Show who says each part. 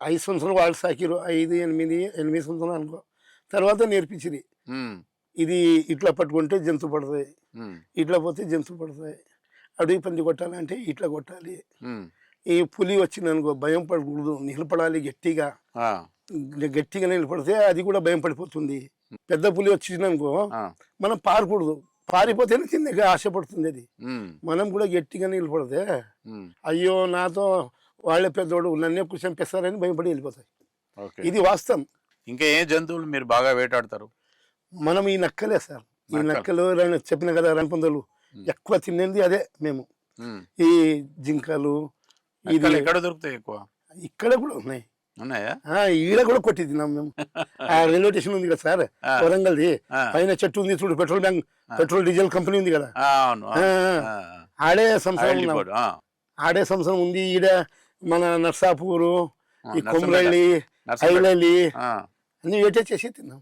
Speaker 1: ఐదు సంవత్సరాలు వాళ్ళు సాకిరు ఐదు ఎనిమిది ఎనిమిది సంవత్సరాలు అనుకో. తర్వాత నేర్పించింది ఇది ఇట్లా పట్టుకుంటే జంతువు పడుతుంది
Speaker 2: ఉమ్,
Speaker 1: ఇట్లా పోతే జంతువు పడుతుంది అడవి పంది కొట్టాలంటే ఇట్లా కొట్టాలి. ఈ పులి వచ్చిందనుకో భయం పడకూడదు నిలబడాలి గట్టిగా. గట్టిగా నిలబడితే అది కూడా భయం పడిపోతుంది. పెద్ద పులి వచ్చిందనుకో మనం పారకూడదు. పారిపోతేనే కిందకి ఆశపడుతుంది అది. మనం కూడా గట్టిగా నిలబడితే అయ్యో నాతో వాళ్ళే పెద్దోడు నన్నే కూర్చొని భయపడి వెళ్ళిపోతాయి. ఇది వాస్తవం.
Speaker 2: ఇంకా ఏ జంతువులు మీరు బాగా వేటాడతారు?
Speaker 1: మనం ఈ నక్కలే సార్. ఈ
Speaker 2: నక్కలు.
Speaker 1: చెప్పిన కదా రణపందులు ఎక్కువ తినేది అదే మేము. ఈ జింకలు ఇది
Speaker 2: ఎక్కడ దొరుకుతాయి ఎక్కువ?
Speaker 1: ఇక్కడ కూడా ఉన్నాయి. ఈడ కూడా కొట్టి తిన్నాం మేము. ఆ రైల్వే స్టేషన్ ఉంది కదా సార్. వరంగల్ది. పైన చెట్టు ఉంది చూడు petrol bank petrol diesel company ఉంది కదా. ఆడే
Speaker 2: ఆ,
Speaker 1: ఆడే సంవత్సరం ఉంది ఈడ మన నర్సాపూరు ఈ. కొమరళ్ళి
Speaker 2: ఆ,
Speaker 1: అన్ని వేటే చేసి తిన్నాం.